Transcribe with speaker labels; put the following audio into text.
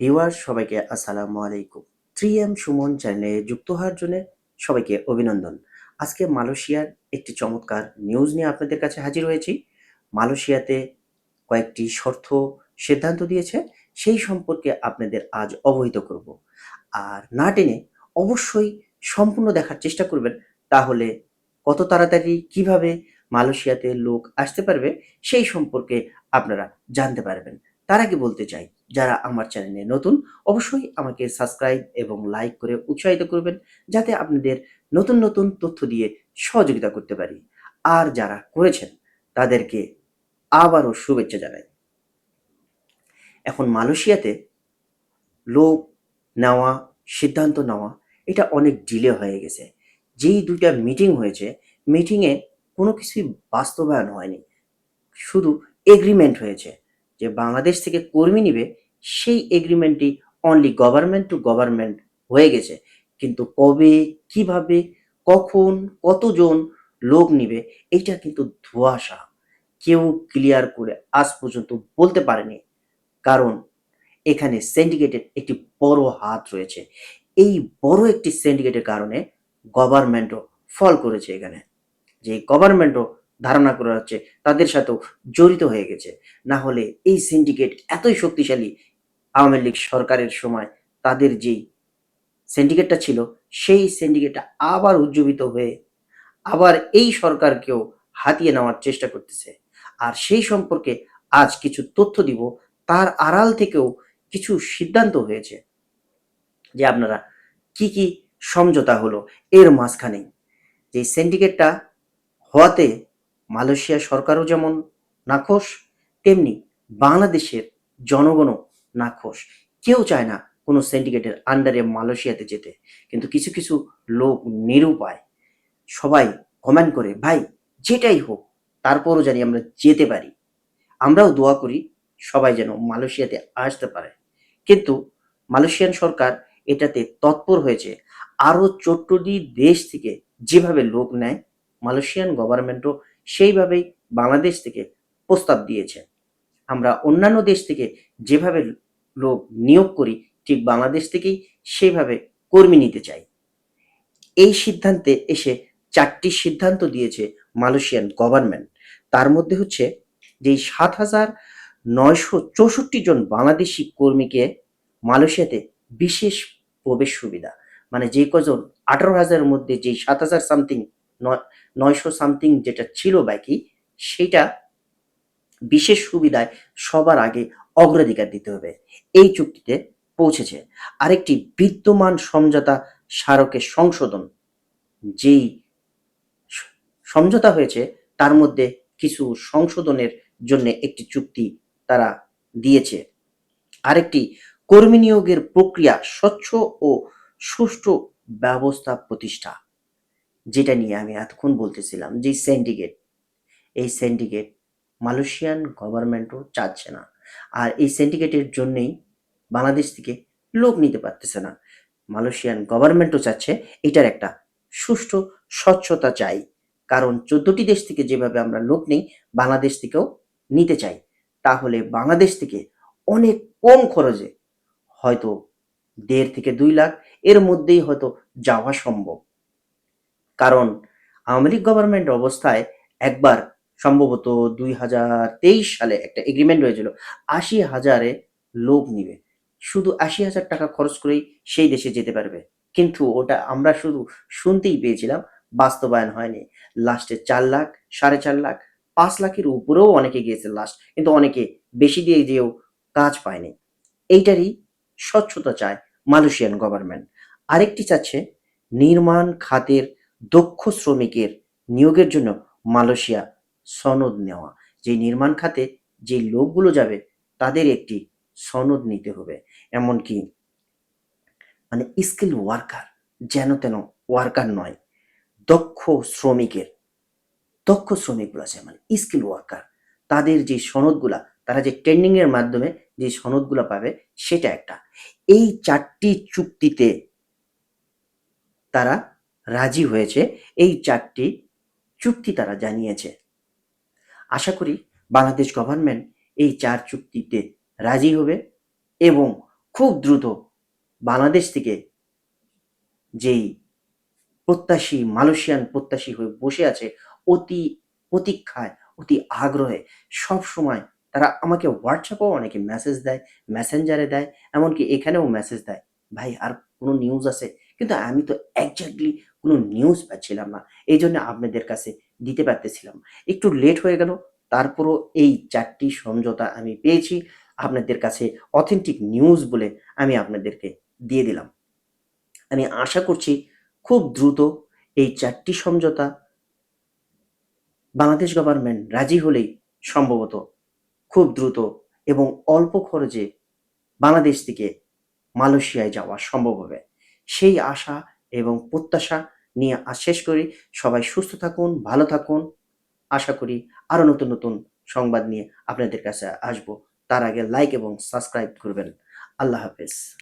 Speaker 1: Viewer সবাইকে আসসালামু আলাইকুম। থ্রি এম সুমন চ্যানেলে যুক্ত হওয়ার জন্য সবাইকে অভিনন্দন। আজকে মালয়েশিয়ার একটি চমৎকার নিউজ নিয়ে আপনাদের কাছে হাজির হয়েছি। মালয়েশিয়াতে কয়েকটি শর্ত সিদ্ধান্ত দিয়েছে, সেই সম্পর্কে আপনাদের আজ অবহিত করব। আর না টেনে অবশ্যই সম্পূর্ণ দেখার চেষ্টা করবেন, তাহলে কত তাড়াতাড়ি কীভাবে মালয়েশিয়াতে লোক আসতে পারবে, সেই সম্পর্কে আপনারা জানতে পারবেন। তার আগে বলতে চাই যারা আমার চ্যানেলে নতুন, অবশ্যই আমাকে সাবস্ক্রাইব এবং লাইক করে উৎসাহিত করবেন, যাতে আপনাদের নতুন নতুন তথ্য দিয়ে সহযোগিতা করতে পারি। আর যারা করেছেন, তাদেরকে আবারও শুভেচ্ছা জানাই। এখন মালয়েশিয়াতে লোক নেওয়া, সিদ্ধান্ত নেওয়া, এটা অনেক ডিলে হয়ে গেছে। যেই দুইটা মিটিং হয়েছে মিটিংয়ে কোনো কিছুই বাস্তবায়ন হয়নি। শুধু এগ্রিমেন্ট হয়েছে। যে বাংলাদেশ থেকে কর্মী নিবে, সেই এগ্রিমেন্টটি অনলি গভর্নমেন্ট টু গভর্নমেন্ট হয়ে গেছে। কিন্তু কবে, কীভাবে, কখন, কতজন লোক নিবে, এইটা কিন্তু ধোঁয়াশা। কেউ ক্লিয়ার করে আজ পর্যন্ত বলতে পারেনি। কারণ এখানে সিন্ডিকেটের একটি বড় হাত রয়েছে। এই বড় একটি সিন্ডিকেটের কারণে গভর্নমেন্টও ফল করেছে এখানে। যে গভর্নমেন্টও ধারণা করা হচ্ছে তাদের সাথেও জড়িত হয়ে গেছে। না হলে এই সিন্ডিকেট এতই শক্তিশালী আওয়ামী লীগ সরকারের সময় তাদের যেই সিন্ডিকেটটা ছিল, সেই সিন্ডিকেটটা আবার উজ্জীবিত হয়ে আবার এই সরকারকেও হাতিয়ে নেওয়ার চেষ্টা করতেছে। আর সেই সম্পর্কে আজ কিছু তথ্য দিব, তার আড়াল থেকেও কিছু সিদ্ধান্ত হয়েছে। যে আপনারা কি কি সমঝোতা হলো, এর মাঝখানে যে সিন্ডিকেটটা হওয়াতে মালয়েশিয়া সরকারও যেমন নাখোশ, তেমনি বাংলাদেশের জনগণও নাখোশ। কেউ চায় না কোনো সিন্ডিকেটের আন্ডারে মালয়েশিয়াতে যেতে। কিন্তু কিছু কিছু লোক নিরুপায় সবাই কমেন্ট করে, ভাই, যেটাই হোক, তারপরও জানি আমরা যেতে পারি। আমরাও দোয়া করি সবাই যেন মালয়েশিয়াতে আসতে পারে। কিন্তু মালয়েশিয়ান সরকার এটাতে তৎপর হয়েছে। আরও চোদ্দটি দেশ থেকে যেভাবে লোক নেয়, মালয়েশিয়ান গভর্নমেন্টও সেইভাবেই বাংলাদেশ থেকে প্রস্তাব দিয়েছে। আমরা অন্যান্য দেশ থেকে যেভাবে লোক নিয়োগ করি, ঠিক বাংলাদেশ থেকেই সেইভাবে কর্মী নিতে চাই। এই সিদ্ধান্তে এসে চারটি সিদ্ধান্ত দিয়েছে মালয়েশিয়ান গভর্নমেন্ট। তার মধ্যে হচ্ছে যে সাত হাজার নয়শো চৌষট্টি জন বাংলাদেশি কর্মীকে মালয়েশিয়াতে বিশেষ প্রবেশ সুবিধা মানে যে কজন আঠারো হাজারের মধ্যে যে সাত হাজার সামথিং নয়শো সামথিং যেটা ছিল বাকি, সেটা বিশেষ সুবিধায় সবার আগে অগ্রাধিকার দিতে হবে। এই চুক্তিতে পৌঁছেছে। আরেকটি বিদ্যমান সমঝোতা স্মারকের সংশোধন, যেই সমঝোতা হয়েছে, তার মধ্যে কিছু সংশোধনের জন্য একটি চুক্তি তারা দিয়েছে। আরেকটি কর্মী নিয়োগের প্রক্রিয়া স্বচ্ছ ও সুষ্ঠু ব্যবস্থা প্রতিষ্ঠা। যেটা নিয়ে আমি এতক্ষণ বলতেছিলাম যে সিন্ডিকেট এই সিন্ডিকেট মালয়েশিয়ান গভর্নমেন্টও চাচ্ছে না। আর এই সিন্ডিকেটের জন্যেই বাংলাদেশ থেকে লোক নিতে পারতেছে না। মালয়েশিয়ান গভর্নমেন্টও চাচ্ছে এটার একটা সুষ্ঠু স্বচ্ছতা চাই। কারণ চোদ্দটি দেশ থেকে যেভাবে আমরা লোক নেই, বাংলাদেশ থেকেও নিতে চাই। তাহলে বাংলাদেশ থেকে অনেক কম খরচে হয়তো দেড় থেকে দুই লাখ এর মধ্যেই হয়তো যাওয়া সম্ভব। কারণ আওয়ামী লীগ গভর্নমেন্ট অবস্থায় একবার সম্ভবত দুই হাজার তেইশ সালে একটা এগ্রিমেন্ট হয়েছিল, আশি হাজারে লোক নিবে। শুধু আশি হাজার টাকা খরচ করেই সেই দেশে যেতে পারবে। কিন্তু ওটা আমরা শুধু শুনতেই পেয়েছিলাম, বাস্তবায়ন হয়নি। লাস্টে চার লাখ, সাড়ে চার লাখ, পাঁচ লাখের উপরেও অনেকে গিয়েছে লাস্ট কিন্তু অনেকে বেশি দিয়ে যেও কাজ পায়নি। এইটারই স্বচ্ছতা চায় মালয়েশিয়ান গভর্নমেন্ট আরেকটি চাচ্ছে, নির্মাণ খাতের দক্ষ শ্রমিকের নিয়োগের জন্য মালয়েশিয়া সনদ নেওয়া। যে নির্মাণ খাতে যে লোকগুলো যাবে, তাদের একটি সনদ নিতে হবে। এমনকি মানে স্কিল ওয়ার্কার যেন তেন ওয়ার্কার নয়, দক্ষ শ্রমিকের, দক্ষ শ্রমিকগুলো আছে মানে স্কিল ওয়ার্কার তাদের যে সনদগুলা, তারা যে ট্রেনিং এর মাধ্যমে যে সনদগুলো পাবে, সেটা একটা। এই চারটি চুক্তিতে তারা রাজি হয়েছে, এই চারটি চুক্তি তারা জানিয়েছে। আশা করি বাংলাদেশ গভর্নমেন্ট এই চার চুক্তিতে রাজি হবে এবং খুব দ্রুত বাংলাদেশ থেকে যেই প্রত্যাশী, মালয়েশিয়ান প্রত্যাশী হয়ে বসে আছে, অতি প্রতীক্ষায়, অতি আগ্রহে সব সময় তারা আমাকে হোয়াটসঅ্যাপেও অনেকে মেসেজ দেয় মেসেঞ্জারে দেয়, এমনকি এখানেও মেসেজ দেয়। ভাই, আর কোনো নিউজ আছে? কিন্তু আমি তো একজাক্টলি কোনো নিউজ পাচ্ছিলাম না। এই জন্য আপনাদের কাছে দিতে পারতেছিলাম। একটু লেট হয়ে গেল, তারপরও এই চারটি সমঝোতা আমি পেয়েছি। আপনাদের কাছে অথেন্টিক নিউজ বলে আমি আপনাদেরকে দিয়ে দিলাম। আমি আশা করছি খুব দ্রুত এই চারটি সমঝোতা বাংলাদেশ গভর্নমেন্ট রাজি হলেই সম্ভবত খুব দ্রুত এবং অল্প খরচে বাংলাদেশ থেকে মালয়েশিয়ায় যাওয়া সম্ভব হবে। সেই আশা এবং প্রত্যাশা নিয়ে আজ শেষ করি। সবাই সুস্থ থাকুন, ভালো থাকুন। আশা করি আরও নতুন নতুন সংবাদ নিয়ে আপনাদের কাছে আসব। তার আগে লাইক এবং সাবস্ক্রাইব করবেন। আল্লাহ হাফেজ।